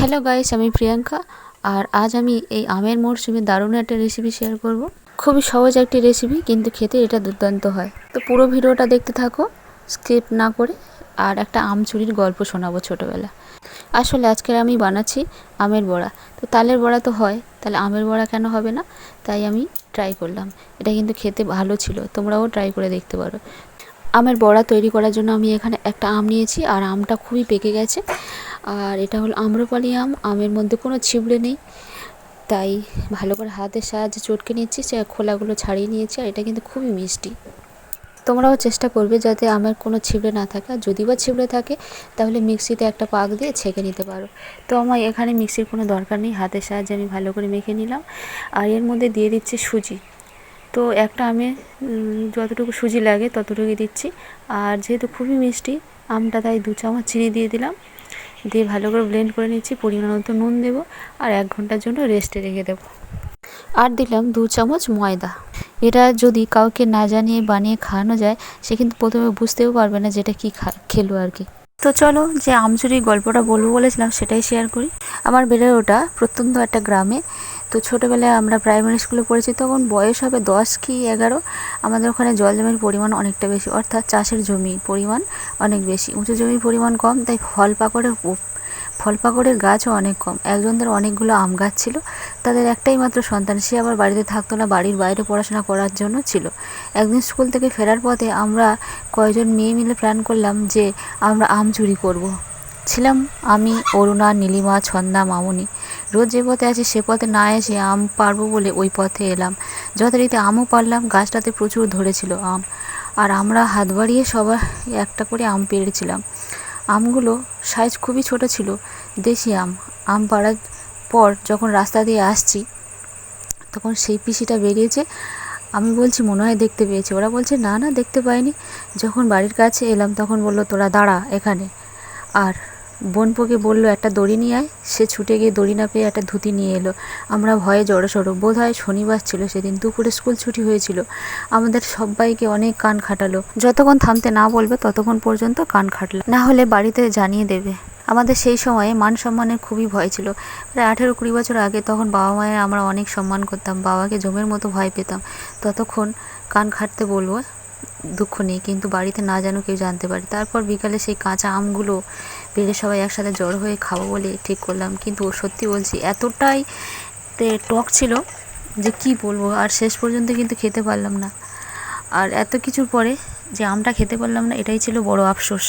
Hello guys আমি প্রিয়াঙ্কা, আর আজ আমি এই আমের মরশুমে দারুণ একটা রেসিপি শেয়ার করব। খুবই সহজ একটি রেসিপি কিন্তু খেতে এটা দুর্দান্ত হয়। তো পুরো ভিডিওটা দেখতে থাকো স্কিপ না করে, আর একটা আম চুরির গল্প শোনাবো ছোটোবেলা। আসলে আজকের আমি বানাচ্ছি আমের বড়া। তো তালের বড়া তো হয়, তাহলে আমের বড়া কেন হবে না? তাই আমি ট্রাই করলাম। এটা কিন্তু খেতে ভালো ছিল, তোমরাও ট্রাই করে দেখতে পারো। আমের বড়া তৈরি করার জন্য আমি এখানে একটা আম নিয়েছি, আর আমটা খুবই পেকে গেছে। আর এটা হলো আম্রপালি আম আমের মধ্যে কোনো ছিবড়ে নেই। তাই ভালো করে হাতের সাহায্যে চটকে নিচ্ছি, সে খোলাগুলো ছাড়িয়ে নিয়েছি আর এটা কিন্তু খুবই মিষ্টি। তোমরাও চেষ্টা করবে যাতে আমের কোনো ছিবড়ে না থাকে। আর যদি বা ছিবড়ে থাকে, তাহলে মিক্সিতে একটা পাক দিয়ে ছেঁকে নিতে পারো। তো আমার এখানে মিক্সির কোনো দরকার নেই, হাতের সাহায্যে আমি ভালো করে মেখে নিলাম। আর এর মধ্যে দিয়ে দিচ্ছি সুজি। তো একটা আমে যতটুকু সুজি লাগে ততটুকুই দিচ্ছি। আর যেহেতু খুবই মিষ্টি, আমটা তাই দু চামচ চিনি দিয়ে দিলাম। দিয়ে ভালো করে ব্লেন্ড করে নিচ্ছি, পরিমাণ মতো নুন দেবো আর এক ঘণ্টার জন্য রেস্টে রেখে দেবো। আর দিলাম দু চামচ ময়দা। এটা যদি কাউকে না জানিয়ে বানিয়ে খাওয়ানো যায়, সে কিন্তু প্রথমে বুঝতেও পারবে না যেটা কী খেলো আর কি। তো চলো যে আমচুরির গল্পটা বলব বলেছিলাম, সেটাই শেয়ার করি। আমার বেড়ে ওটা প্রত্যন্ত একটা গ্রামে তো ছোটোবেলায় আমরা প্রাইমারি স্কুলে পড়েছি, তখন বয়স হবে দশ কি এগারো, আমাদের ওখানে জল জমির পরিমাণ অনেকটা বেশি, অর্থাৎ চাষের জমি পরিমাণ অনেক বেশি। উঁচু জমির পরিমাণ কম, তাই ফল পাকড়ের ফল পাকড়ের গাছও অনেক কম। একজনদের অনেকগুলো আম গাছ ছিল, তাদের একটাই মাত্র সন্তান, সে আবার বাড়িতে থাকতো না, বাড়ির বাইরে পড়াশোনা করার জন্য ছিল। একদিন স্কুল থেকে ফেরার পথে আমরা কয়েকজন মেয়ে মিলে প্ল্যান করলাম যে আমরা আম চুরি করব। ছিলাম আমি, অরুণা, নীলিমা, ছন্দা, মামনি। রোজ যে পথে আছি, সে পথে না এসে আম পারব বলে ওই পথে এলাম। যথারীতি আমও পারলাম, গাছটাতে প্রচুর ধরেছিল আম। আর আমরা হাত বাড়িয়ে সবার একটা করে আম পেরেছিলাম আমগুলো সাইজ খুবই ছোট ছিল, দেশি আম। আম পাড়ার পর যখন রাস্তা দিয়ে আসছি, তখন সেই পিসিটা বেরিয়েছে। আমি বলছি, মনে হয় দেখতে পেয়েছি। ওরা বলছে, না না, দেখতে পাইনি। যখন বাড়ির কাছে এলাম, তখন বলল, তোরা দাঁড়া এখানে। আর বোনপোকে বলল, একটা দড়ি নিয়ে আয়। সে ছুটে গিয়ে দড়ি না পেয়ে একটা ধুতি নিয়ে এলো। আমরা ভয়ে জড়সড়ো। বোধ হয় শনিবার ছিল সেদিন, দুপুরে স্কুল ছুটি হয়েছিল। আমাদের সবাইকে অনেক কান খাটালো। যতক্ষণ থামতে না বলবে, ততক্ষণ পর্যন্ত কান খাটলো। না হলে বাড়িতে জানিয়ে দেবে। আমাদের সেই সময়ে মান সম্মানের খুবই ভয় ছিল। প্রায় আঠেরো কুড়ি বছর আগে তখন বাবা মায়ের আমরা অনেক সম্মান করতাম। বাবাকে জমের মতো ভয় পেতাম। ততক্ষণ কান খাটতে বলব, দুঃখ নেই। কিন্তু বাড়িতে না যেন কেউ জানতে পারে। তারপর বিকালে সেই কাঁচা আমগুলো পেরে সবাই একসাথে জড়ো হয়ে খাব বলে ঠিক করলাম। কিন্তু সত্যি বলছি, এতটাই টক ছিল যে কি বলব, আর শেষ পর্যন্ত কিন্তু খেতে পারলাম না। আর এত কিছুর পরে যে আমটা খেতে পারলাম না, এটাই ছিল বড় আফসোস।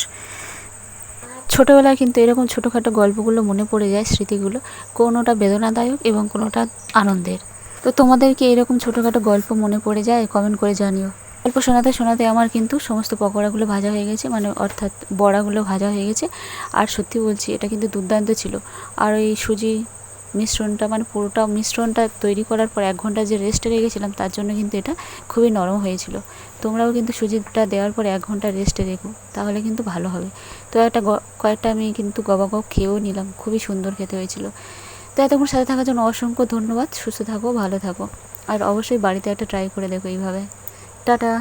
ছোটোবেলায় কিন্তু এরকম ছোটোখাটো গল্পগুলো মনে পড়ে যায়, স্মৃতিগুলো। কোনোটা বেদনাদায়ক এবং কোনোটা আনন্দের। তো তোমাদেরকে এরকম ছোটোখাটো গল্প মনে পড়ে যায়? কমেন্ট করে জানিও। গল্প শোনাতে শোনাতে আমার কিন্তু সমস্ত পকোড়াগুলো ভাজা হয়ে গেছে মানে অর্থাৎ বড়াগুলো ভাজা হয়ে গেছে। আর সত্যি বলছি, এটা কিন্তু দুর্দান্ত ছিল। আর ওই সুজি মিশ্রণটা মানে পুরোটা মিশ্রণটা তৈরি করার পর এক ঘণ্টা যে রেস্টে রেখেছিলাম, তার জন্য কিন্তু এটা খুবই নরম হয়েছিল। তোমরাও কিন্তু সুজিটা দেওয়ার পর এক ঘণ্টা রেস্টে রেখো, তাহলে কিন্তু ভালো হবে। তো একটা কয়েকটা আমি কিন্তু গবাগব খেয়েও নিলাম, খুবই সুন্দর খেতে হয়েছিল। তো এতক্ষণ সাথে থাকার জন্য অসংখ্য ধন্যবাদ, সুস্থ থাকো, ভালো থাকো। আর অবশ্যই বাড়িতে একটা ট্রাই করে দেখো এইভাবে। টাটা।